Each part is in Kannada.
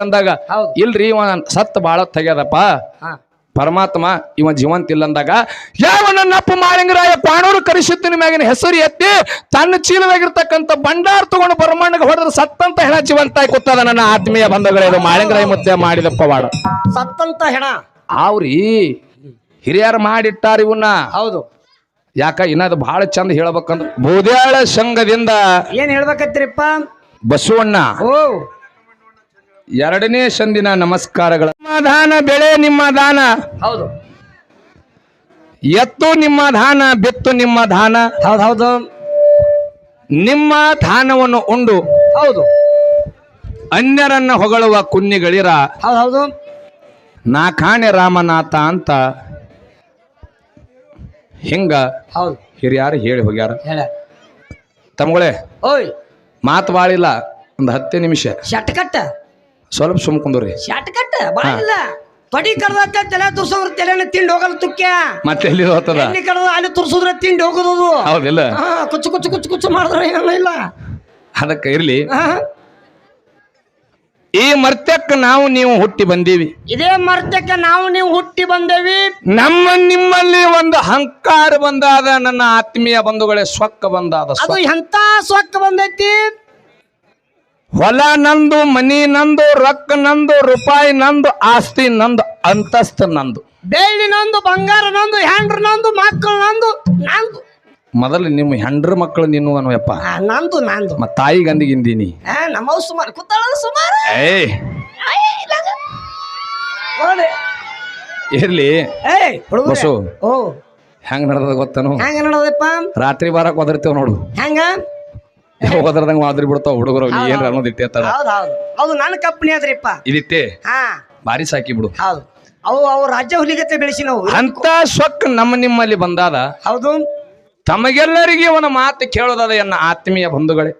ಅಂದಾಗ. ಇಲ್ರಿ ಇವ ಸತ್ ಬಾಳ ತೆಗ್ಯದಪ್ಪ. ಪರಮಾತ್ಮ ಇವ ಜೀವಂತ ಇಲ್ಲ ಅಂದಾಗ ಯಾವ ನನ್ನಪ್ಪ ಮಾಳಿಂಗರಾಯ ಪಾಣೂರು ಕರಿಸಿತ್ತಿನ ಮ್ಯಾಗಿನ ಹೆಸರು ಎತ್ತಿ ತನ್ನ ಚೀಲದಾಗಿರ್ತಕ್ಕಂಥ ಭಂಡಾರ ತಗೊಂಡು ಬರಮಣ್ಣಗೆ ಹೊಡೆದ್ರೆ ಸತ್ತಂತ ಹೆಣ ಜೀವಂತ ಕೂತದ ನನ್ನ ಆತ್ಮೀಯ ಬಂಧುಗಳೇ ಇದು ಮಾಳಿಂಗರಾಯ ಮುದ್ದೆ ಮಾಡಿದ ಪವಾಡ ಸತ್ತಂತ ಹೆಣ. ಅವ್ರಿ ಹಿರಿಯರು ಮಾಡಿಟ್ಟಾರ ಇವನ್ನ. ಹೌದು. ಯಾಕ ಇನ್ನದು ಬಹಳ ಚಂದ ಹೇಳ್ಬೇಕಂದ್ರ ಬೂದ್ಯಾಳ ಸಂಘದಿಂದ ಏನ್ ಹೇಳ್ಬೇಕತ್ರಿಪ್ಪ? ಬಸವಣ್ಣ. ಓ. ಎರಡನೇ ಸಂದಿನ ನಮಸ್ಕಾರಗಳ ನಿಮ್ಮ ದಾನ ಬೆಳೆ ನಿಮ್ಮ ದಾನ. ಹೌದು. ಎತ್ತು ನಿಮ್ಮ ದಾನ ಬಿತ್ತು ನಿಮ್ಮ ದಾನ. ಹೌದು ಹೌದು. ನಿಮ್ಮ ದಾನವನ್ನು ಉಂಡು. ಹೌದು. ಅನ್ಯರನ್ನ ಹೊಗಳುವ ಕುನ್ನಿಗಳಿರ. ಹೌದು ಹೌದು. ನಾ ಕಾಣೆ ರಾಮನಾಥ ಅಂತ ಹಿಂಗ ಹೌದು. ಹಿರಿಯಾರು ಹೇಳಿ ಹೋಗ್ಯಾರ. ಹೇಳ. ತಮ್ಗಳೇ ಓಯ್. ಮಾತು ಬಾಳಿಲ್ಲ. ಒಂದು ಹತ್ತೇ ನಿಮಿಷ. ಶಟ್ ಕಟ್ಟ ಸ್ವಲ್ಪ ಸುಮ್ ಕುಂದ್ರಿ. ಶಟ್ ಕಟ್ಟ ಬಾಳಿಲ್ಲ ತೊಡಿ ಕಡ್ದ ತಲೆ ತುರ್ಸೋದ್ರ ತಲೆನ ತಿಂಡಿ ಹೋಗಲ್ಲ ತುಕ್ಕೆ ಮತ್ತೆ ಎಲ್ಲಿ ಹೋಗ್ತದ? ಎಣ್ಣೆ ಕಡ್ದ ಅಲ್ಲಿ ತುರ್ಸಿದ್ರೆ ತಿಂಡಿ ಹೋಗೋದು ಹೌದಿಲ್ಲ ಹಾ ಕುಚ್ಚು ಕುಚ್ಚು ಕುಚ್ಚು ಕುಚ್ಚು ಮಾಡಿದ್ರೆ ಏನಲ್ಲ ಇಲ್ಲ. ಅದಕ್ಕೆ ಇರ್ಲಿ. ಈ ಮರ್ತ್ಯಕ್ಕೆ ನಾವು ನೀವು ಹುಟ್ಟಿ ಬಂದೀವಿ. ಇದೇ ಮರ್ತ್ಯಕ್ಕೆ ನಾವು ನೀವು ಹುಟ್ಟಿ ಬಂದೇವಿ. ನಮ್ಮ ನಿಮ್ಮಲ್ಲಿ ಒಂದು ಹಂಕಾರ ಬಂದಾದ ನನ್ನ ಆತ್ಮೀಯ ಬಂಧುಗಳೇ ಸ್ವಕ್ಕ ಬಂದಾದ ಅದು ಸ್ವಕ್ಕ. ಎಂತ ಸೊಕ್ಕ ಬಂದೈತಿ? ಹೊಲ ನಂದು ಮನಿ ನಂದು ರೊಕ್ಕ ನಂದು ರೂಪಾಯಿ ನಂದು ಆಸ್ತಿ ನಂದು ಅಂತಸ್ತು ನಂದು. ಬೆಳ್ಳಿ ನಂದು ಬಂಗಾರ ನಂದು ಹೆಂಡ್ರು ನಂದು ಮಕ್ಕಳು ನಂದು ನಂದು. ಮೊದಲು ನಿಮ್ಮ ಹೆಂಡ್ರ ಮಕ್ಕಳು ನಿನ್ನು ಅನ್ನೋಯಪ್ಪ ಆ, ನಂದು ನಂದು. ಮತ್ತ ತಾಯಿ ಗಂದಿಗಿಂದೀನಿ ಆ, ನಮ್ಮವ್ ಸುಮಾರು. ಕುತ್ತಾಳ ಸುಮಾರು? ಏಯ್. ಇರ್ಲಿ. ಏಯ್ ಹುಡುಗ್ರೆ. ಬಸ್ಸು ಓ. ಹೆಂಗ್ ನಡೆದ ಗೊತ್ತನು? ಹೆಂಗ ನೋಡೋದಪ್ಪ ರಾತ್ರಿ ಬಾರಕ್ ಒದರ್ತೇವ್ ನೋಡು. ಹೆಂಗ? ಒದರ್ದಂಗ ಮಾದ್ರಿ ಬಿಡ್ತಾವ ಹುಡುಗರು ಏನ್ರ ಅನ್ನೋದು ಇಟ್ಟೇತಾರ ಹೌದು ಹೌದು ಹೌದು ನನ್ನ ಕಂಪ್ನಿ ಅದ್ರಿಪ್ಪ ಇದಿಟ್ಟೆ ಹಾ. ಬಾರಿ ಸಾಕಿ ಬಿಡು. ಹೌದು. ಅವು ಅವು ರಾಜ್ಯ ಹುಲಿಗತ್ತೆ ಬೆಳೆಸಿ ನಾವು. ಅಂತ ಸೊಕ್ಕ ನಮ್ಮ ನಿಮ್ಮಲ್ಲಿ ಬಂದಾದ. ಹೌದು. ತಮಗೆಲ್ಲರಿಗೆ ಒಂದು ಮಾತು ಕೇಳೋದದ ಎನ್ನ ಆತ್ಮೀಯ ಬಂಧುಗಳೇ.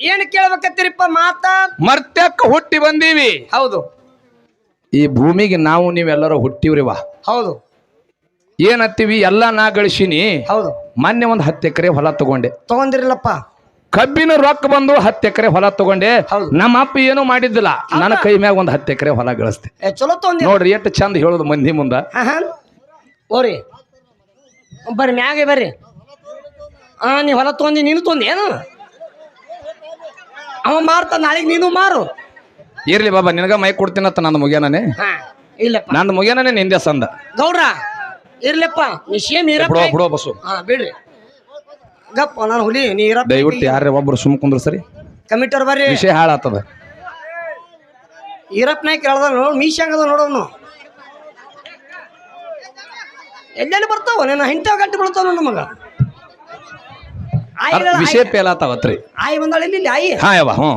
ಏನ್ ಕೇಳ್ಬೇಕತ್ತೀರಿಪ್ಪ ಮಾತ? ಮರ್ತ್ಯಕ್ಕ ಹುಟ್ಟಿ ಬಂದೀವಿ. ಹೌದು. ಈ ಭೂಮಿಗೆ ನಾವು ನೀವೆಲ್ಲರೂ ವಾ. ಹೌದು. ಏನತ್ತೀವಿ? ಎಲ್ಲ ನಾ ಗಳಿಸಿನಿ. ಹೌದು. ಮೊನ್ನೆ ಒಂದು ಹತ್ತು ಎಕರೆ ಹೊಲ ತಗೊಂಡೆ. ತಗೊಂಡಿರಲಪ್ಪ. ಕಬ್ಬಿನ ರೊಕ್ಕ ಬಂದು ಹತ್ತು ಎಕರೆ ಹೊಲ ತಗೊಂಡೆ. ನಮ್ಮ ಅಪ್ಪ ಏನು ಮಾಡಿದ್ದಿಲ್ಲ. ನನ್ನ ಕೈ ಮ್ಯಾಗ ಒಂದು ಹತ್ತು ಎಕರೆ ಹೊಲ ಗಳಿಸ್ತೆ ಚಲೋ ನೋಡ್ರಿ ಎಷ್ಟು ಚಂದ ಹೇಳೋದು ಮಂದಿ ಮುಂದ. ಓರಿ ಬರ್ರಿ ಮ್ಯಾಗೆ ಬರ್ರಿ. ಹಾ ನೀ ಹೊಲ ತಗೊಂಡಿ ನೀನು ತೊಂದಿ ಏನು? ಅವ ಮಾರ್ತ ನಾಳೆಗೆ ನೀನು ಮಾರು. ಇರ್ಲಿ ಬಾಬಾ ನಿನಗ ಮೈ ಕೊಡ್ತೀನತ್ತ ನಂದು ಮುಗಿಯನೇ ಹಾ ಇಲ್ಲಪ್ಪ. ನಂದು ಮುಗ್ಯಾನೇ ನಿಂದೆ ಸಂದ. ಗೌಡ್ರ ಇರ್ಲಿಪ್ಪ. ನೀ ಸೇಮ್ ಇರಪ್ಪ. ಬಿಡೋ ಬಿಡೋ ಬಸ್ಸು ಹಾ ಬಿಡ್ರಿ. ಗಪ್ಪ ನಾನು ಹುಲಿ ನೀರ ದಯವಿಟ್ಟು ಯಾರೇ ಒಬ್ರು ಸುಮ್ ಕುಂದ್ರು ಸರಿ? ಕಮಿಟರ್ ಬರ್ರಿ. ವಿಷಯ ಹಾಳಾತದ ಈರಪ್ಪ ನಾಯ್ಕ ಹೇಳ್ದ ನೋಡ್ ಮೀಶ್ ಹೆಂಗದ ನೋಡೋನು ಎಲ್ಲೆಲ್ಲಿ ಬರ್ತಾವ ನೀನು ಇಂಥವ್ ಗಂಟೆ ಬೀಳ್ತಾವ ನೋಡು ನಮಗ. ಆಯಿ ಅದ್ ಹೇಳ, ವಿಷಯ ಪೇಲಾತಾವತ್ರಿ ಆಯಿ ಬಂದಾಳ ಇಲ್ಲಿ ಇಲ್ಲಿ ಆಯಿ? ಹಾ ಹ್ಞೂ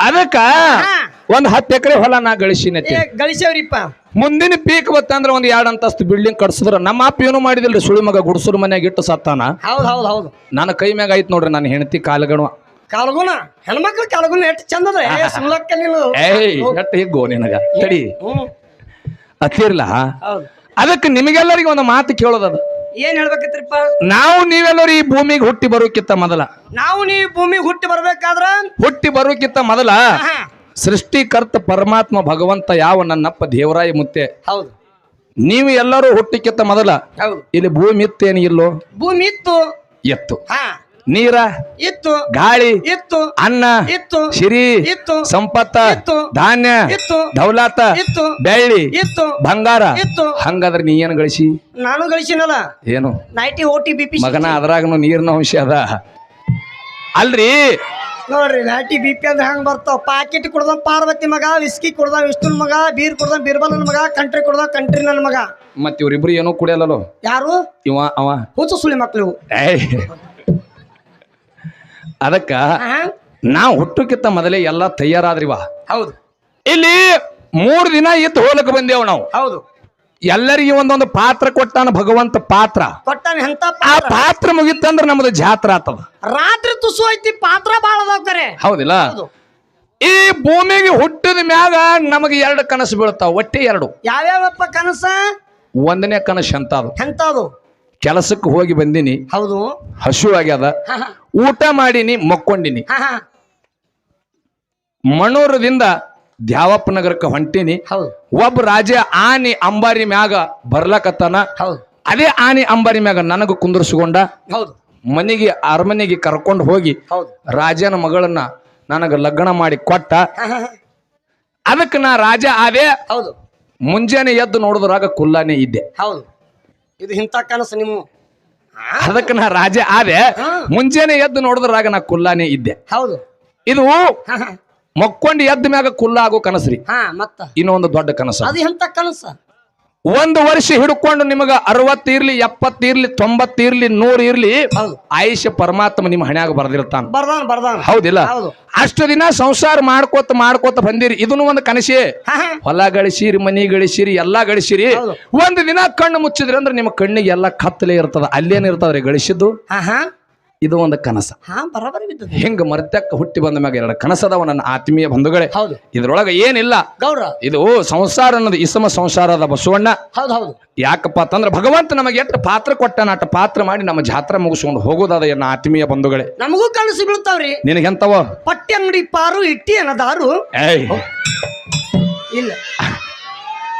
ಅದಕ್ಕ ಹಾ. ಒಂದ್ ಹತ್ತು ಎಕರೆ ಹೊಲ ನಾ ಗಳಿಸಿನ ಏ ಗಳಿಸೇವ್ರಿಪ್ಪ ಮುಂದಿನ ಪೀಕ್ ಬತ್ತಂದ್ರೆ ಒಂದ್ ಎರಡ್ ಅಂತಸ್ತು ಬಿಲ್ಡಿಂಗ್ ಕಟ್ಸಿದ್ರ ನಮ್ಮ ಅಪ್ಪ ಏನು ಮಾಡಿದಿಲ್ರಿ ಸುಳಿ ಮಗ ಗುಡ್ಸೂರ್ ಮನ್ಯಾಗ ಇಟ್ಟು ಸತ್ತಾನ. ಹೌದು ಹೌದು ಹೌದು. ನನ್ನ ಕೈ ಮ್ಯಾಗ ಆಯ್ತು ನೋಡ್ರಿ ನನ್ನ ಹೆಂಡತಿ ಕಾಲಗಣ. ಕಾಲ್ಗುಣ ಹೆಣ್ಮಕ್ಳು ಕಾಲ್ಗುಣ ಎಷ್ಟು ಚಂದದ ಏಯ್ ಎಟ್ಟ ಹಿಗ್ಗೋ ನಿನಗ? ತಡಿ. ಅತ್ತಿರ್ಲ? ಅದಕ್ಕೆ ನಿಮಗೆಲ್ಲರಿಗೆ ಒಂದು ಮಾತು ಕೇಳೋದದ ಏನ್ ಹೇಳ್ಬೇಕತ್ರಿಪ್ಪ ನಾವು ನೀವೆಲ್ಲರೂ ಈ ಭೂಮಿಗೆ ಹುಟ್ಟಿ ಬರೋಕ್ಕಿಂತ ಮೊದಲ. ನಾವು ನೀವು ಭೂಮಿಗೆ ಹುಟ್ಟಿ ಬರ್ಬೇಕಾದ್ರ? ಹುಟ್ಟಿ ಬರೋಕ್ಕಿಂತ ಮೊದಲ. ಸೃಷ್ಟಿಕರ್ತ ಪರಮಾತ್ಮ ಭಗವಂತ ಯಾವ ನನ್ನಪ್ಪ ದೇವರಾಯ ಮುತ್ತೆ? ಹೌದು. ನೀವು ಎಲ್ಲರೂ ಹುಟ್ಟಿಕ್ಕಿಂತ ಮೊದಲ? ಹೌದು. ಇಲ್ಲಿ ಭೂಮಿ ಇತ್ತೇನು ಇಲ್ಲೋ? ಭೂಮಿ ಇತ್ತು. ಎತ್ತು ಹಾ. ನೀರ? ಇತ್ತು. ಗಾಳಿ? ಇತ್ತು. ಅನ್ನ? ಇತ್ತು. ಸಿರಿ? ಇತ್ತು. ಸಂಪತ್ತ? ಇತ್ತು. ಧಾನ್ಯ? ಇತ್ತು. ದೌಲಾತ? ಇತ್ತು. ಬೆಳ್ಳಿ? ಇತ್ತು. ಬಂಗಾರ? ಇತ್ತು. ಹಂಗಾದ್ರೆ ನೀ ಏನು ಗಳಿಸಿ? ನಾನು ಗಳಿಸಿನಲ್ಲ. ಏನು? ನೈಟಿ ಓಟಿ ಬಿ ಪಿ ಮಗನ ಅದ್ರಾಗನು ನೀರಿನ ಅಂಶ ಅದ. ಅಲ್ರಿ? ನೋಡ್ರಿ ಲಾಟಿ ಬಿ ಪಿ ಅಂದ್ರೆ ಹಂಗ ಬರ್ತಾವ? ಪಾಕೆಟ್ ಕುಡ್ದ ಪಾರ್ವತಿ ಮಗ ವಿಸ್ಕಿ ಕುಡ್ದ ವಿಷ್ಣು ಮಗ ಬೀರ್ ಕುಡ್ದ ನನ್ ಮಗ ಕಂಟ್ರಿ ಕುಡ್ದ ಕಂಟ್ರಿ ನನ್ನ ಮಗ. ಮತ್ ಇವ್ರಿಬ್ರು ಏನೋ ಕುಡಿಯಲ್ಲೋ ಯಾರು? ಇವ ಅವ. ಹುಚ್ಚು ಸುಳಿ ಮಕ್ಳು ಇವು. ಅದಕ್ಕ? ನಾವು ಹುಟ್ಟಕ್ಕಿಂತ ಮೊದಲೇ ಎಲ್ಲ ತಯಾರಾದ್ರಿವ. ಹೌದು. ಇಲ್ಲಿ ಮೂರ್ ದಿನ ಇತ್ತು ಹೋಲಕ್ ಬಂದೇವ್ ನಾವು. ಹೌದು. ಎಲ್ಲರಿಗೆ ಒಂದೊಂದು ಪಾತ್ರ ಕೊಟ್ಟಾನ ಭಗವಂತ ಪಾತ್ರ. ಕೊಟ್ಟಾನ ಎಂತ ಆ ಪಾತ್ರ ಮುಗಿತಂದ್ರ ನಮ್ದು ಜಾತ್ರೆ ಆತದ. ರಾತ್ರಿ ತುಸು ಐತಿ ಪಾತ್ರ ಬಾಳ ಹೌದಿಲ್ಲ? ಹೌದು. ಈ ಭೂಮಿಗೆ ಹುಟ್ಟಿದ ಮ್ಯಾಗ ನಮಗೆ ಎರಡು ಕನಸು ಬೀಳ್ತಾವ ಒಟ್ಟೆ ಎರಡು. ಯಾವ್ಯಾವಪ್ಪ ಕನಸ? ಒಂದನೇ ಕನಸು ಅಂತ ಅದು ಎಂತದು ಕೆಲಸಕ್ಕೆ ಹೋಗಿ ಬಂದಿನಿ ಹೌದು. ಹಸು ಆಗ್ಯದ ಊಟ ಮಾಡಿನಿ ಮಕ್ಕೊಂಡಿನಿ. ಮಣೂರದಿಂದ ದ್ಯಾವಪ್ಪ ನಗರಕ್ಕೆ ಹೊಂಟೀನಿ. ಹೌದು. ಒಬ್ಬ ರಾಜ ಆನೆ ಅಂಬಾರಿ ಮ್ಯಾಗ ಬರ್ಲಕತ್ತಾನ. ಹೌದು. ಅದೇ ಆನೆ ಅಂಬಾರಿ ಮ್ಯಾಗ ನನಗ ಕುಂದರ್ಸ್ಕೊಂಡ. ಹೌದು. ಮನೆಗೆ ಅರಮನೆಗೆ ಕರ್ಕೊಂಡು ಹೋಗಿ ಹೌದು. ರಾಜನ ಮಗಳನ್ನ ನನಗ ಲಗ್ನ ಮಾಡಿ ಕೊಟ್ಟ. ಅದಕ್ಕೆ ನಾ ರಾಜ ಆದೆ. ಹೌದು. ಮುಂಜಾನೆ ಎದ್ದು ನೋಡಿದ್ರಾಗ ಕುಲ್ಲಾನೆ ಇದ್ದೆ. ಹೌದು. ಇದು ಇಂಥ ಕನಸು ನಿಮ್ಮ ಅದಕ್ಕೆ ನಾ ರಾಜ ಆದೆ. ಮುಂಜಾನೆ ಎದ್ದು ನೋಡಿದ್ರಾಗ ನಾ ಕುಲ್ಲಾನೆ ಇದ್ದೆ. ಹೌದು. ಇದು. ಮಕ್ಕೊಂಡು ಎದ್ದ ಮ್ಯಾಗ ಕುಲ್ಲ ಆಗೋ ಕನಸ್ರಿ. ಹಾ ಮತ್ತ. ಇನ್ನೊಂದು ದೊಡ್ಡ ಕನಸ. ಅದು ಎಂತ ಕನಸ? ಒಂದು ವರ್ಷ ಹಿಡ್ಕೊಂಡು ನಿಮಗ ಅರವತ್ತಿರ್ಲಿ ಎಪ್ಪತ್ತಿರ್ಲಿ ತೊಂಬತ್ತಿರ್ಲಿ ನೂರ್ ಇರ್ಲಿ ಆಯುಷ್ಯ ಪರಮಾತ್ಮ ನಿಮ್ಮ ಹಣ್ಯಾಗ ಬರ್ದಿರ್ತಾನ. ಬರ್ದಾನ ಬರ್ದಾನ. ಹೌದಿಲ್ಲ? ಹೌದು. ಅಷ್ಟು ದಿನ ಸಂಸಾರ ಮಾಡ್ಕೋತ ಮಾಡ್ಕೋತ ಬಂದಿರಿ. ಇದನ್ನು ಒಂದು ಕನಸೇ. ಹೊಲ ಗಳಿಸಿರಿ ಮನಿ ಗಳಿಸಿರಿ ಎಲ್ಲಾ ಗಳಿಸಿರಿ. ಒಂದು ದಿನ ಕಣ್ಣು ಮುಚ್ಚಿದ್ರಿ ಅಂದ್ರೆ ನಿಮ್ಮ ಕಣ್ಣಿಗೆ ಎಲ್ಲಾ ಕತ್ತಲೆ ಇರ್ತದ. ಅಲ್ಲೇನಿರ್ತದ್ರಿ ಗಳಿಸಿದ್ದು? ಇದು ಒಂದು ಕನಸ. ಹಾ ಬರಬರಿ ಬಿದ್ದದ ಹಿಂಗ ಮರ್ತಕ್ಕ ಹುಟ್ಟಿ ಬಂದ ಮ್ಯಾಗ ಎರಡು ಕನಸದವ ನನ್ನ ಆತ್ಮೀಯ ಬಂಧುಗಳೇ. ಹೌದು. ಇದ್ರೊಳಗ ಏನಿಲ್ಲ. ಗೌರ. ಇದು ಸಂಸಾರ ಅನ್ನೋದು ಇಸಮ ಸಂಸಾರದ ಬಸವಣ್ಣ. ಹೌದು ಹೌದು. ಯಾಕಪ್ಪ ಅಂತಂದ್ರೆ ಭಗವಂತ ನಮಗೆ ಎಷ್ಟು ಪಾತ್ರ ಕೊಟ್ಟ ಅಟ್ಟ ಪಾತ್ರ ಮಾಡಿ ನಮ್ಮ ಜಾತ್ರೆ ಮುಗಿಸ್ಕೊಂಡು ಹೋಗೋದಾದ ಎನ್ನ ಆತ್ಮೀಯ ಬಂಧುಗಳೇ. ನಮಗೂ ಕನಸು ಬೀಳ್ತಾವ್ರಿ. ನಿನಗೆಂತವ ಪಟ್ಟಿ ಅಂಗಡಿ ಪಾರು ಇಟ್ಟಿ ಅನ್ನದಾರು ಏಯ್. ಇಲ್ಲ.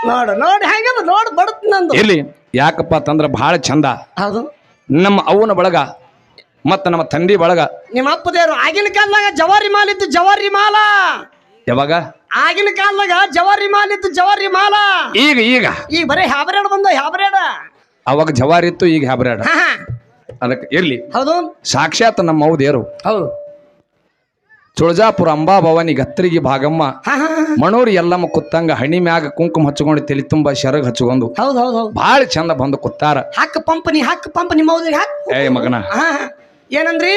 ನೋಡು ನೋಡಿ ಹೆಂಗ ನೋಡು ಬಡತ್ ನಂದು. ಇಲ್ಲಿ ಯಾಕಪ್ಪ ಅಂತಂದ್ರೆ ಬಹಳ ಚಂದ. ಹೌದು. ನಮ್ಮ ಅವನ ಬಳಗ ಮತ್ತ ನಮ್ಮ ತಂದೆ ಬಳಗ ನಿಮ್ಮ ಅಪ್ಪದೇವ್ರು ಆಗಿನ ಕಾಲದಾಗ ಜವಾರಿ ಮಾಲ್ ಇತ್ತು ಜವಾರಿ ಮಾಲ. ಯಾವಾಗ? ಆಗಿನ ಕಾಲದಾಗ ಜವಾರಿ ಮಾಲ್ ಇತ್ತು ಜವಾರಿ ಮಾಲ. ಈಗ ಈಗ. ಈಗ ಬರೀ ಹ್ಯಾಬ್ರೇಡ್ ಬಂದ ಹ್ಯಾಬ್ರೇಡ್. ಅವಾಗ ಜವಾರಿ ಇತ್ತು ಈಗ ಹ್ಯಾಬ್ರೇಡ್. ಅದಕ್ಕೆ ಇರ್ಲಿ. ಹೌದು. ಸಾಕ್ಷಾತ್ ನಮ್ಮ ಹೌದೇರು ಹೌದು. ತುಳಜಾಪುರ ಅಂಬಾಭವಾನಿ ಗತ್ತರಿಗೆ ಭಾಗಮ್ಮ. ಮಣೂರಿ ಎಲ್ಲಮ್ಮ ಕುತ್ತಂಗ ಹಣಿ ಮ್ಯಾಗ ಕುಂಕುಮ ಹಚ್ಕೊಂಡು ತಲೆ ತುಂಬ ಶರಗ್ ಹಚ್ಕೊಂಡು. ಹೌದು ಹೌದು ಭಾಳ ಚಂದ ಬಂದು ಕುತ್ತಾರ. ಹಾಕ ಪಂಪ್ ನೀ ಹಾಕ ಪಂಪ್ ನಿಮ್ಮ ಏ ಮಗನ. ಏನಂದ್ರಿ?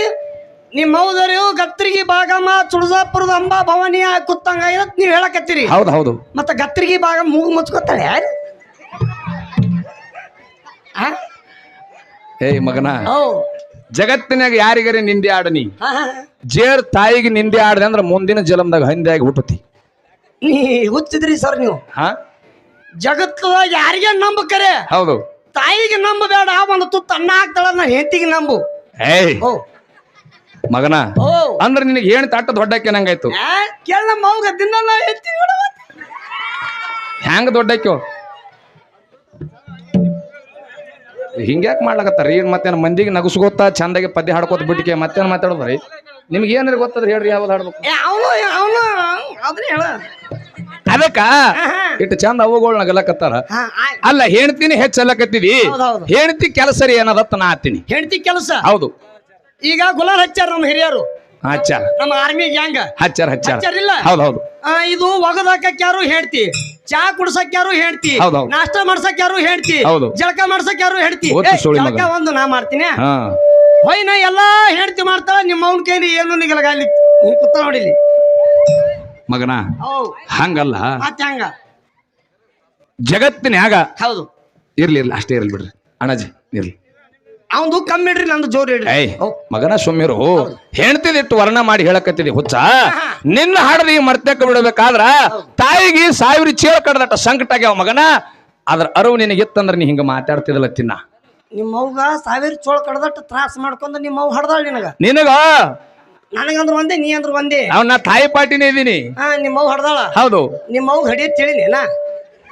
ನಿಮ್ಮ ಹೌದರಿ ಗತ್ರಿಗಿ ಭಾಗಮ್ಮ ತುಳಜಾಪುರದ ಅಂಬಾ ಭವಾನಿ ಕುತ್ತಂಗ ಇರತ್ ನೀವು ಹೇಳಕತ್ತೀರಿ. ಹೌದು ಹೌದು. ಮತ್ತೆ ಗತ್ರಿಗಿ ಭಾಗ ಮೂಗು ಮುಚ್ಕೋತಾಳೆ ಯಾರು? ಆ? ಏಯ್ ಮಗನ ಜಗತ್ತಿನಾಗ ಯಾರಿಗರೆ ನಿಂದೆ ಆಡನಿ. ಜೇರ್ ತಾಯಿಗೆ ನಿಂದೆ ಆಡದೆ ಅಂದ್ರೆ ಮುಂದಿನ ಜಲಮದಾಗ ಹಂದಿಯಾಗಿ ಹುಟ್ಟತಿ. ನೀ ಹುಚ್ಚಿದ್ರಿ ಸರ್ ನೀವು. ಹಾ? ಜಗತ್ತದಾಗ ಯಾರಿಗೆ ನಂಬಕರೆ? ಹೌದು. ತಾಯಿಗೆ ನಂಬಬೇಡ ಒಂದು ತುತ್ತ ಅನ್ನ ಹಾಕ್ತಾಳ ನಾ ಹೆಂಡತಿಗೆ ನಂಬು. ಏಯ್ ಓ ಮಗನ ಓ ಅಂದ್ರೆ ನಿನಗೆ ಏನು ತಾಟ ದೊಡ್ಡಕ್ಕೆ ನಂಗಾಯ್ತು ಆ, ಕೇಳ ನಮ್ಮ ದಿನ ನಾ ಹ್ಯಾಂಗ ಹಿಂಗ್ಯಾಕ್ ಮಾಡ್ಲಾಕತ್ತಾರ ಈಗ ಮತ್ತೇನು ಮಂದಿಗೆ ನಗಸ್ಕೋತಾ ಚಂದಾಗಿ ಪದ್ಯ ಹಾಡ್ಕೋತ ಬಿಟ್ಟಿಗೆ ಮತ್ತೇನು ಮಾತಾಡೋದ್ರಿ ನಿಮ್ಗೆ ಏನಾರ ಗೊತ್ತದ್ರಿ ಹೇಳ್ರಿ ಯಾವ್ದು ಹಾಡ್ಬೇಕು ಅವನು ಅವನು ಅದನ್ನ ಹೇಳ ಅದಕ್ಕ ಇಟ್ಟು ಚಂದ ಅವುಗಳು ನಗಲಕತ್ತಾರ ಅಲ್ಲ ಹೆಣ್ತಿನಿ ಹೆಚ್ಚಲ್ಲಕತ್ತಿದಿ ಹೆಣ್ತಿ ಕೆಲಸ ರೀ ಏನದತ್ತ ನಾ ಆತೀನಿ. ಹೆಂಡತಿ ಕೆಲಸ? ಹೌದು. ಈಗ ಗುಲಾಲ್ ಹಚ್ಚಾರ ನಮ್ಮ ಹಿರಿಯರು. ಹಚ್ಚಾರ ನಮ್ಮ ಆರ್ಮಿ ಗ್ಯಾಂಗ್ ಹಚ್ಚಾರ ಹಚ್ಚಾರ ಇಲ್ಲ? ಹೌದು ಹೌದು. ಇದು ಒಗದಾಕಕ್ ಯಾರು ಹೇಳ್ತಿ ಚಾ ಕುಡ್ಸಕ್ ಯಾರು ಹೇಳ್ತಿ. ನಾಷ್ಟ ಮಾಡ್ಸಕ್ ಯಾರು ಹೇಳ್ತಿ. ಜಳಕ ಮಾಡ್ಸಕ್ ಯಾರು ಹೇಳ್ತಿ. ಜಳಕ ಒಂದು ನಾ ಮಾಡ್ತೀನಿ. ಹೊಯ್ನ ಎಲ್ಲಾ ಹೇಳ್ತಿ ಮಾಡ್ತಾಳ ನಿಮ್ಮ ಅವ್ನ ಕೈಲಿ ಏನು ನಿಗಲಗಾಲಿ ಕುತ್ತ ನೋಡಿಲಿ ಮಗನ? ಹಂಗಲ್ಲ. ಮತ್ತೆ ಹಂಗ? ಜಗತ್ತಿನ್ಯಾಗ ಹೌದು. ಇರ್ಲಿ ಇರ್ಲಿ ಅಷ್ಟೇ ಇರ್ಲಿ ಬಿಡ್ರಿ. ಅಣ್ಣಾಜಿ ಇರ್ಲಿ. ಅವಂದು ಕಮ್ಮಿ ಇಡ್ರಿ ನಂದು ಜೋರ್ ಇಡ್ರಿ. ಏಯ್ ಮಗನ ಸುಮ್ಮಿರು ಹೆಣ್ತಿದಿಟ್ಟು ವರ್ಣ ಮಾಡಿ ಹೇಳಕತ್ತಿದಿ ಹುಚ್ಚ. ನಿನ್ನ ಹಾಡದಿ ಮರ್ತಕ್ಕ ಬಿಡಬೇಕಾದ್ರ ತಾಯಿಗೆ ಸಾವಿರ ಚೇಳ ಕಡ್ದಟ ಸಂಕಟ ಆಗ್ಯಾವ ಮಗನ? ಅದ್ರ ಅರಿವು ನಿನಗಿತ್ತಂದ್ರ ನೀ ಹಿಂಗ ಮಾತಾಡ್ತಿದಲ್ಲ ತಿನ್ನ. ನಿಮ್ಮ ಅವ್ಗ ಸಾವಿರ ಚೋಳ ಕಡ್ದಟ್ಟು ತ್ರಾಸ ಮಾಡ್ಕೊಂಡ ನಿಮ್ಮವ್ ಹಡ್ದಾಳ ನಿನಗ. ನಿನಗ ನನಗಂದ್ರ ಒಂದೇ ನೀ ಅಂದ್ರ ಒಂದೇ ನಾ ತಾಯಿ ಪಾಟಿನೇ ಇದೀನಿ. ಹಾ ನಿಮ್ಮ ಅವ್ ಹಡ್ದಾಳ? ಹೌದು. ನಿಮ್ಮ ಅವ್ ಹಡಿಯತ್ ತಿಳಿನೇನ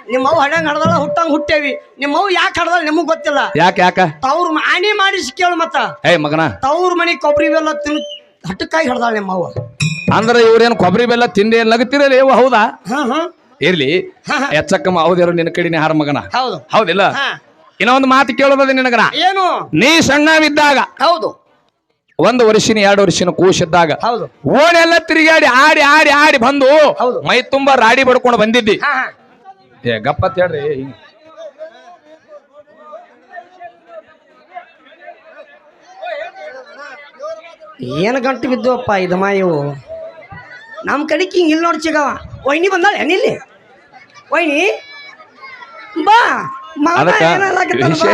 ನಿಮ್ಮ ಅವ್ ಹಡ್ಯಂಗ್ ಹಡ್ದಾಳ ಹುಟ್ಟಂಗ್ ಹುಟ್ಟೇವಿ. ನಿಮ್ಮ ಅವ್ ಯಾಕೆ ಹಡ್ದಾಳ ನಿಮಗ್ ಗೊತ್ತಿಲ್ಲ. ಯಾಕೆ ಯಾಕ? ತವ್ರ ಆಣಿ ಮಾಡಿಸಿ ಕೇಳು ಮತ್ತ. ಮಗನ. ತವ್ರ ಮನಿ ಕೊಬ್ಬರಿ ಬೆಲ್ಲ ತಿನ್ ಹಟ್ಟಕ್ಕಾಗಿ ಹಡ್ದಾಳ ನಿಮ್ಮ ಅವ್ವ ಅಂದ್ರ ಇವ್ರೇನ್ ಕೊಬ್ಬರಿ ಬೆಲ್ಲ ತಿಂದೆ ನಗತಿರಲ್ಲ ಇವ ಹೌದಾ? ಹಾ ಹಾ. ಇರ್ಲಿ. ಹಾ, ಹಾ. ಎಚ್ಚಕ್ಕಮ್ಮ ಹೌದಿರೋ ನಿನ್ನ ಕಡಿನ ಹಾರ ಮಗನ. ಹೌದು. ಹೌದಿಲ್ಲ? ಹಾ. ಇನ್ನೊಂದು ಮಾತು ಕೇಳೋದ ನಿನಗ ಏನು? ನೀ ಸಣ್ಣವಿದ್ದಾಗ ಹೌದು. ಒಂದು ವರ್ಷಿನ ಎರಡು ವರ್ಷಿನ ಕೂಸಿದ್ದಾಗ ಹೌದು. ಓಣೆಲ್ಲ ತಿರುಗಾಡಿ ಆಡಿ ಆಡಿ ಆಡಿ ಬಂದು ಹೌದು. ಮೈ ತುಂಬಾ ರಾಡಿ ಬಡ್ಕೊಂಡು ಬಂದಿದ್ದಿ. ಹಾ ಹಾ. ಏ ಗಪ್ಪತ್ ಹೇಳ್ರಿ ಏನು ಗಂಟು ಬಿದ್ದುವಪ್ಪ ಇದು ಮಾಯವು ನಮ್ಮ ಕಡೆಗೆ ಹಿಂಗೆ ಇಲ್ಲಿ ನೋಡಿ ಚಿಗವ. ವೈನಿ ಬಂದಾಳ ಏನಿಲ್ಲಿ ವೈನಿ? ಬಾ ಮಾತಾ ಅದಕ್ಕ ವಿಷಯ.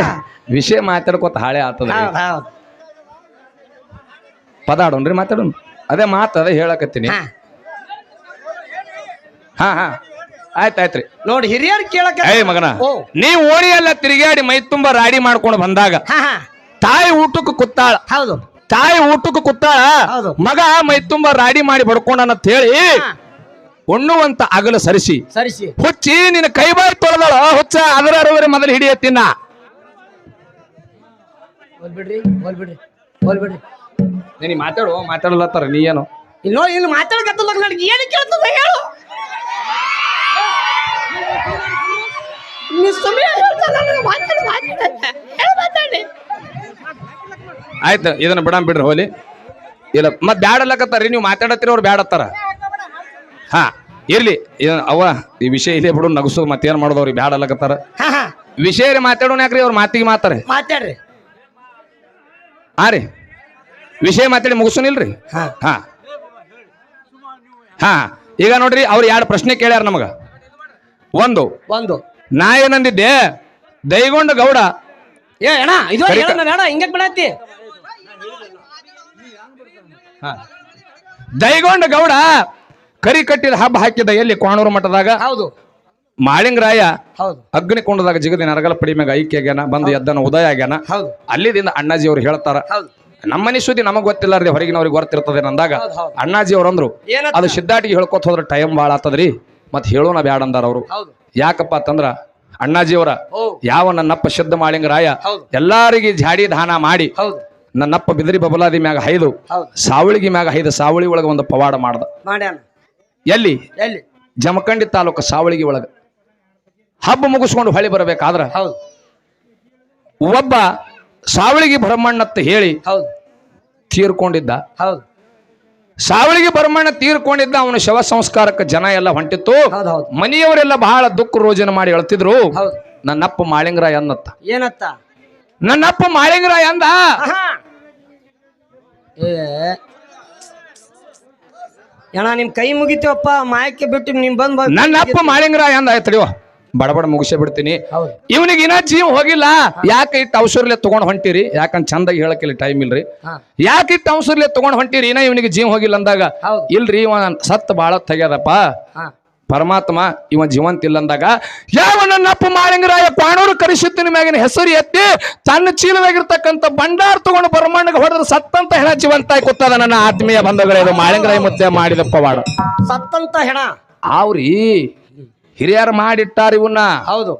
ವಿಷಯ ಮಾತಾಡ್ಕೊತ ಹಾಳೆ ಆತದ ಹೌದು ಹೌದ್. ಪದ ಆಡೋಣ್ರಿ ಮಾತಾಡೋನ್ ಅದೇ ಮಾತು ಅದೇ ಹೇಳಕತ್ತೀನಿ. ಹಾ. ಹಾ ಆಯ್ತಾಯ್ತ್ರಿ ನೋಡಿ ಹಿರಿಯರ್ ಕೇಳಕ ಏಯ್ ಮಗನ ಓ. ನೀ ಓಣಿ ಎಲ್ಲ ತಿರುಗಾಡಿ ಮೈ ತುಂಬಾ ರಾಡಿ ಮಾಡ್ಕೊಂಡು ಬಂದಾಗ ಹಾ ಹಾ. ತಾಯಿ ಊಟಕ್ಕೆ ಕುತ್ತಾಳ. ಹೌದು. ತಾಯಿ ಊಟಕ್ಕೆ ಕುತ್ತಾಳ. ಹೌದು. ಮಗ ಮೈ ತುಂಬಾ ರಾಡಿ ಮಾಡಿ ಬಡ್ಕೊಂಡ ಅಂತ ಹೇಳಿ ಹಾ. ಉಣ್ಣುವಂತ ಅಗಲು ಸರಿಸಿ. ಸರಿಸಿ. ಹುಚ್ಚಿ ನಿನ್ನ ಕೈ ಬಾಯಿ ತೊಳೆದಳ. ಹುಚ್ಚ ಅದರ ಅರವರೆ ಮೊದಲು ಹಿಡಿಯತ್ತಿನ. ಹೋಲ್ಬಿಡ್ರಿ ಬಿಡ್ರಿ ಹೋಲ್ಬಿಡ್ರಿ ನೀನು ಮಾತಾಡು ಮಾತಾಡ್ಲತ್ತಾರ ನೀ ಏನು? ಇಲ್ಲೋ ಇಲ್ಲಿ ಮಾತಾಡಕತ್ತಲ್ಲ ನನಗೆ ಏನು ಕೇಳ್ತದ ಹೇಳು. ನೀ ಸುಮ್ಮನೆ ನನಗೆ ಮಾತಾಡು ಮಾತಾಡು. ಮಾತಾಡಿ. ಆಯ್ತು ಇದನ್ನ ಬಿಡ ಬಿಡ್ರಿ ಹೋಲಿ. ಇಲ್ಲ ಮತ್ ಬ್ಯಾಡಲ್ಲಕತ್ತಾರ ನೀವು ಮಾತಾಡತ್ತೀರಿ ಅವ್ರು ಬ್ಯಾಡತ್ತಾರ ಹಾ ಇರ್ಲಿ ಇದನ್ನ ಅವ್ವ ಈ ವಿಷಯ ಇಲ್ಲೇ ಬಿಡು ನಗಸು ಮತ್ತೇನ್ ಮಾಡೋದು ಅವ್ರಿಗೆ ಬ್ಯಾಡಲ್ಲಕತ್ತಾರ ಹಾ ವಿಷಯ ಮಾತಾಡೋಣ ಯಾಕ್ರಿ ಅವ್ರ ಮಾತಿಗೆ ಮಾತಾರೆ ಮಾತಾಡ್ರಿ. ಹಾ ರೀ. ವಿಷಯ ಮಾತಾಡಿ ಮುಗಿಸೋನಿಲ್ರಿ ಹಾ. ಹಾ. ಹಾ. ಈಗ ನೋಡ್ರಿ ಅವ್ರು ಎರಡು ಪ್ರಶ್ನೆ ಕೇಳ್ಯಾರ ನಮಗ. ಒಂದು ಒಂದು. ನಾ ಏನಂದಿದ್ದೆ? ದೈಗೊಂಡ ಗೌಡ. ಏ ಅಣ್ಣ ಇದು ಕರಿಕ- ಹೇಳಣ್ಣ ಬೇಡ ಹಿಂಗೆ ಬಿಡತ್ತಿ ದೈಗೊಂಡ ಗೌಡ ಕರಿ ಕಟ್ಟಿದ ಹಬ್ಬ ಹಾಕಿದ ಎಲ್ಲಿ? ಕೋಣೂರು ಮಠದಾಗ? ಹೌದು. ಮಾಳಿಂಗರಾಯ ಹೌದು. ಅಗ್ನಿಕೊಂಡದಾಗ ಜಿಗದಿನ ನರಗಲ ಪಡಿ ಮ್ಯಾಗ ಐಕ್ಯ ಆಗ್ಯಾನ ಬಂದು ಎದ್ದನ ಉದಯ ಆಗ್ಯಾನ. ಹೌದು. ಅಲ್ಲಿದಿಂದ ಅಣ್ಣಾಜಿ ಅವ್ರು ಹೇಳ್ತಾರ ಹೌದು. ನಮ್ಮನೆ ಸುದ್ದಿ ನಮಗ್ ಗೊತ್ತಿಲ್ಲ ರೀ ಹೊರಗಿನವ್ರಿಗೆ ಗೊತ್ತಿರ್ತದೆ ಅಂದಾಗ. ಅಣ್ಣಾಜಿ ಅವ್ರು ಅಂದ್ರು ಅದು ಸಿದ್ದಾಟಿಗೆ ಹೇಳ್ಕೊತ ಹೋದ್ರೆ ಟೈಮ್ ಭಾಳ ಆತದ್ರಿ ಮತ್ ಹೇಳೋಣ ಬ್ಯಾಡ ಅಂದಾರ ಅವರು. ಯಾಕಪ್ಪ ಅಂತಂದ್ರ ಅಣ್ಣಾಜಿ ಅವರ ಯಾವ ನನ್ನಪ್ಪ ಸಿದ್ಧ ಮಾಳಿಂಗರಾಯ ರಾಯ ಎಲ್ಲಾರಿಗೆ ಜಾಡಿ ದಾನ ಮಾಡಿ ನನ್ನಪ್ಪ ಬಿದಿರಿ ಬಬಲಾದಿ ಮ್ಯಾಗ ಹೈದು ಸಾವಳಿಗೆ ಮ್ಯಾಗ ಹೈದು ಸಾವಳಿ ಒಳಗ ಒಂದು ಪವಾಡ ಮಾಡ್ದ. ಎಲ್ಲಿ? ಎಲ್ಲಿ? ಜಮಖಂಡಿ ತಾಲೂಕು ಸಾವಳಿಗೆ ಒಳಗ. ಹಬ್ಬ ಮುಗಿಸ್ಕೊಂಡು ಹೊಳಿ ಬರಬೇಕಾದ್ರ ಒಬ್ಬ ಸಾವಳಿಗಿ ಬ್ರಹ್ಮಣ್ಣತ್ತ ಹೇಳಿ ಹೌದು. ತೀರ್ಕೊಂಡಿದ್ದ. ಹೌದು. ಸಾವಳಿಗೆ ಬ್ರಹ್ಮಣ್ಣ ತೀರ್ಕೊಂಡಿದ್ದ ಅವನ ಶವ ಸಂಸ್ಕಾರಕ್ಕೆ ಜನ ಎಲ್ಲ ಹೊಂಟಿತ್ತು. ಮನೆಯವರೆಲ್ಲ ಬಹಳ ದುಃಖ ರೋಜನ ಮಾಡಿ ಹೇಳ್ತಿದ್ರು ಹೌದು. ನನ್ನಪ್ಪ ಮಾಳಿಂಗರಾಯ ಅನ್ನತ್ತ. ಏನತ್ತ? ನನ್ನಪ್ಪ ಮಾಳಿಂಗರಾಯ ಅಂದ. ಅಣ್ಣ ನಿಮ್ ಕೈ ಮುಗಿತೀವಪ್ಪ ಮಾಯಕ್ಕೆ ಬಿಟ್ಟು ನಿಮ್ ಬಂದ್ ನನ್ನಪ್ಪ ಮಾಳಿಂಗರಾಯ ಅಂದ. ಆಯ್ತಡಿವ ಬಡಬಡ ಮುಗಿಸೇ ಬಿಡ್ತೀನಿ. ಇವನಿಗೆ ಇನ್ನ ಜೀವ ಹೋಗಿಲ್ಲ. ಯಾಕೆ ಇಟ್ಟು ಔಷರ್ಲೆ ತಗೊಂಡ್ ಹೊಂಟಿರಿ? ಯಾಕಂದ್ ಚಂದಾಗಿ ಹೇಳಕ್ಕಿಲ್ಲ ಟೈಮ್ ಇಲ್ರಿ? ಯಾಕೆ ಇಟ್ಟು ಔಷರ್ಲೆ ತಗೊಂಡ್ ಹೊಂಟಿರಿ? ಇನ್ನ ಇವನಿಗೆ ಜೀವ ಹೋಗಿಲ್ಲ ಅಂದಾಗ. ಇಲ್ರಿ ಇವ ಸತ್ ಬಾಳ ತೆಗ್ಯದಪ್ಪ. ಪರಮಾತ್ಮ ಇವ ಜೀವಂತ ಇಲ್ಲ ಅಂದಾಗ ಯಾವ ನನ್ನಪ್ಪ ಮಾಳಿಂಗರಾಯ ಪಾಣೂರು ಕರೆಸುತ್ತಿನ ಮ್ಯಾಗಿನ ಹೆಸರು ಎತ್ತಿ ತನ್ನ ಚೀಲವಾಗಿರ್ತಕ್ಕಂಥ ಭಂಡಾರ ತಗೊಂಡು ಬ್ರಹ್ಮಾಂಡಕ್ಕೆ ಹೊಡೆದ್ರೆ ಸತ್ತಂತ ಹೆಣ ಜೀವಂತ ಕೂತದ ನನ್ನ ಆತ್ಮೀಯ ಬಂಧುಗಳೇ. ಇದು ಮಾಳಿಂಗರಾಯ ಮುದ್ದೆ ಮಾಡಿದಪ್ಪ ಬಾಡ ಸತ್ತಂತ ಹೆಣ. ಅವ್ರಿ ಹಿರಿಯರು ಮಾಡಿಟ್ಟಾರ ಇವನ್ನ. ಹೌದು.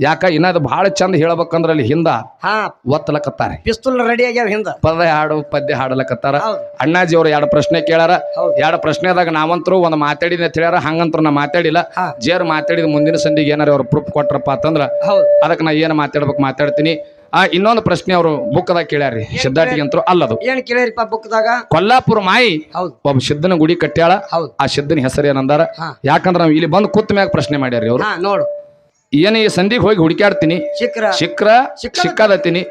ಯಾಕ ಇನ್ನದು ಬಹಳ ಚಂದ ಹೇಳ್ಬೇಕಂದ್ರ ಅಲ್ಲಿ ಹಿಂದ ಹಾ. ಒತ್ತಲಕತ್ತಾರೆ. ಪಿಸ್ತೂಲ್ ರೆಡಿ ಆಗ್ಯಾವ ಹಿಂದ. ಪದ ಹಾಡು ಪದ್ಯ ಹಾಡಲಕತ್ತಾರ. ಹೌದು. ಅಣ್ಣಾಜಿ ಅವ್ರು ಎರಡು ಪ್ರಶ್ನೆ ಕೇಳಾರ ಹೌದು. ಎರಡು ಪ್ರಶ್ನೆದಾಗ ನಾವಂತರು ಒಂದು ಮಾತಾಡಿದ ಅಂತ ಹೇಳ್ಯಾರ. ಹಂಗಂತರು ನಾ ಮಾತಾಡಿಲ್ಲ. ಹಾ. ಜೇರ್ ಮಾತಾಡಿದ ಮುಂದಿನ ಸಂದಿಗೆ ಏನಾರ ಅವ್ರು ಪ್ರೂಫ್ ಕೊಟ್ರಪ್ಪ ಅಂತಂದ್ರ ಹೌದು. ಅದಕ್ಕೆ ನಾ ಏನು ಮಾತಾಡ್ಬೇಕು ಮಾತಾಡ್ತೀನಿ. ಆ ಇನ್ನೊಂದು ಪ್ರಶ್ನೆ ಅವರು ಬುಕ್ದಾಗ ಕೇಳ್ಯಾರಿ ಅಲ್ಲ ಅಲ್ಲದು. ಏನ್ ಕೇಳ್ಯಾರಿಪ್ಪ ಬುಕ್ದಾಗ ಕೊಲ್ಲಾಪುರ ಮಾಯಿ ಹೌದು. ಒಬ್ಬ ಸಿದ್ಧನ ಗುಡಿ ಕಟ್ಟ್ಯಾಳ. ಹೌದು. ಆ ಸಿದ್ಧನ ಹೆಸರು ಏನಂದಾರ? ಹಾ. ಯಾಕಂದ್ರ ನಾವು ಇಲ್ಲಿ ಬಂದು ಕೂತ್ ಮ್ಯಾಗ ಪ್ರಶ್ನೆ ಮಾಡ್ಯಾರಿ ಅವರು. ಹಾ ನೋಡು. ಏನ್ ಈ ಸಂಧಿಗೆ ಹೋಗಿ ಹುಡುಕ್ಯಾಡ್ತೀನಿ? ಶಿಖರ ಸಿಕ್ರ ಸಿಕ್ಕದ- ಸಿಕ್ಕದತ್ತೀನಿ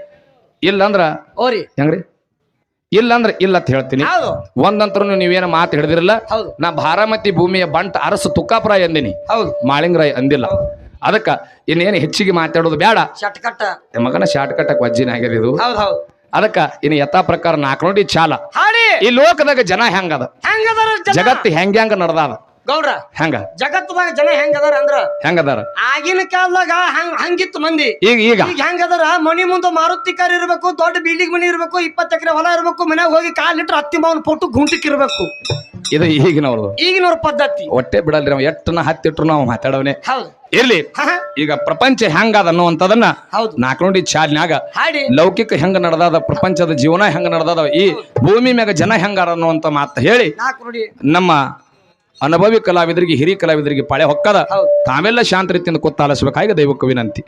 ಇಲ್ಲಂದ್ರ ಓರಿ. ಹೆಂಗ್ರಿ? ಇಲ್ಲಂದ್ರ ಇಲ್ಲ ಅಂತ ಹೇಳ್ತೀನಿ. ಹೌದು. ನೀವೇನ ನೀವೇನು ಮಾತು ಹಿಡಿದಿರಲ್ಲ. ಹೌದು. ನಾ ಭಾರಾಮತಿ ಭೂಮಿಯ ಬಂಟ್ ಅರಸು ತುಕ್ಕಾಪುರ ಎಂದಿನಿ. ಹೌದು. ಮಾಳಿಂಗರಾಯ್ ಅಂದಿಲ್ಲ. ಅದಕ್ಕ ಇನ್ನೇನು ಹೆಚ್ಚಿಗೆ ಮಾತಾಡೋದು ಬೇಡ. ಶಟ್ಕಟ್ಟ ಮಗನ ಶಾರ್ಟ್ ವಜ್ಜಿನ ಆಗ್ಯದ ಇದು. ಹೌದು ಹೌದು. ಅದಕ್ಕ ಇನ್ನು ಯಥಾ ಪ್ರಕಾರ ನಾಲ್ಕು ನೋಡಿ ಚಾಲ. ಹಾಡಿ. ಈ ಲೋಕದಾಗ ಜನ ಹೆಂಗದ? ಹೆಂಗದಾರ ಜನ? ಜಗತ್ತು ಹೆಂಗ್ ಹೆಂಗ ನಡ್ದಾದ? ಗೌಡ್ರ ಹೆಂಗ? ಜಗತ್ತದಾಗ ಜನ ಹೆಂಗದಾರ ಅಂದ್ರ? ಹೆಂಗದಾರ? ಆಗಿನ ಕಾಲದಾಗ ಹಂಗ ಹಂಗಿತ್ತು ಮಂದಿ. ಈಗ ಈಗ. ಈಗ ಹೆಂಗದಾರ? ಮನಿ ಮುಂದೆ ಮಾರುತಿ ಕಾರ್ ಇರ್ಬೇಕು ದೊಡ್ಡ ಬಿಲ್ಡಿಂಗ್ ಮನಿ ಇರ್ಬೇಕು ಇಪ್ಪತ್ತು ಎಕರೆ ಹೊಲ ಇರ್ಬೇಕು ಮನ್ಯಾಗ ಹೋಗಿ ಕಾಲಿಟ್ರೆ ಹತ್ತಿ ಮಾವನ್ ಫೋಟೋ ಗುಂಟಿಕ್ ಇರ್ಬೇಕು. ಇದು ಈಗಿನವ್ರದು ಈಗಿನವ್ರ ಪದ್ಧತಿ. ಹೊಟ್ಟೆ ಬಿಡಲ್ರಿ ನಾವು ಎಟ್ಟನ ಹತ್ತಿಟ್ರು ನಾವು ಮಾತಾಡವನೆ. ಹೌದು. ಇರ್ಲಿ. ಈಗ ಪ್ರಪಂಚ ಹೆಂಗದ ಅನ್ನುವಂಥದನ್ನ ಹೌದು. ನಾಲ್ಕು ನೋಡಿ ಚಾಲ್ನ್ಯಾಗ ಹಾಡಿ. ಲೌಕಿಕ ಹೆಂಗ ನಡೆದಾದ ಪ್ರಪಂಚದ ಜೀವನ ಹೆಂಗ ನಡೆದಾದ ಈ ಭೂಮಿ ಮ್ಯಾಗ ಜನ ಹೆಂಗಾರ ಅನ್ನುವಂತ ಮಾತು ಹೇಳಿ ನಮ್ಮ ಅನುಭವಿ ಕಲಾವಿದರಿಗೆ ಹಿರಿಯ ಕಲಾವಿದರಿಗೆ ಪಾಳೆ ಹೊಕ್ಕದ. ತಾವೆಲ್ಲ ಶಾಂತ ರೀತಿಯಿಂದ ಕೊತ್ತಾಲಿಸ್ಬೇಕಾಗಿ ದೈವಕ್ಕೆ ವಿನಂತಿ.